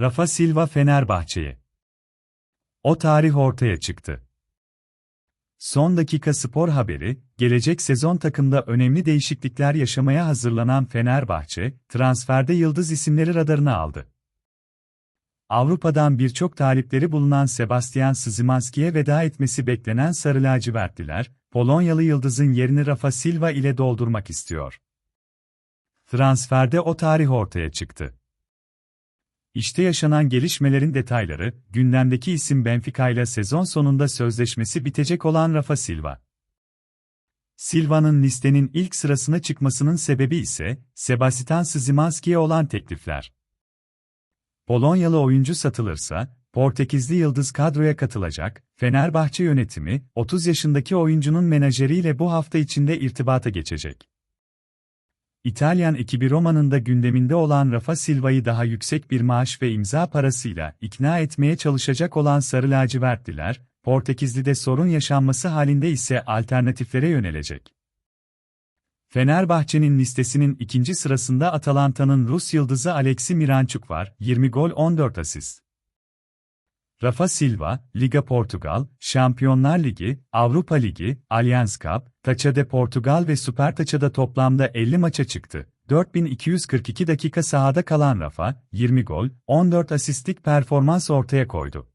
Rafa Silva Fenerbahçe'ye. O tarih ortaya çıktı. Son dakika spor haberi, gelecek sezon takımda önemli değişiklikler yaşamaya hazırlanan Fenerbahçe, transferde yıldız isimleri radarına aldı. Avrupa'dan birçok talipleri bulunan Sebastian Szymanski'ye veda etmesi beklenen Sarı Lacivertliler, Polonyalı yıldızın yerini Rafa Silva ile doldurmak istiyor. Transferde o tarih ortaya çıktı. İşte yaşanan gelişmelerin detayları, gündemdeki isim Benfica ile sezon sonunda sözleşmesi bitecek olan Rafa Silva. Silva'nın listenin ilk sırasına çıkmasının sebebi ise, Sebastian Szymanski'ye olan teklifler. Polonyalı oyuncu satılırsa, Portekizli Yıldız kadroya katılacak, Fenerbahçe yönetimi, 30 yaşındaki oyuncunun menajeriyle bu hafta içinde irtibata geçecek. İtalyan ekibi Roma'nın da gündeminde olan Rafa Silva'yı daha yüksek bir maaş ve imza parasıyla ikna etmeye çalışacak olan Sarı Lacivertliler, Portekizli'de sorun yaşanması halinde ise alternatiflere yönelecek. Fenerbahçe'nin listesinin ikinci sırasında Atalanta'nın Rus yıldızı Alexi Miranchuk var, 20 gol 14 asist. Rafa Silva, Liga Portugal, Şampiyonlar Ligi, Avrupa Ligi, Allianz Cup, Taça'da Portugal ve Süper Taça'da toplamda 50 maça çıktı. 4242 dakika sahada kalan Rafa, 20 gol, 14 asistlik performans ortaya koydu.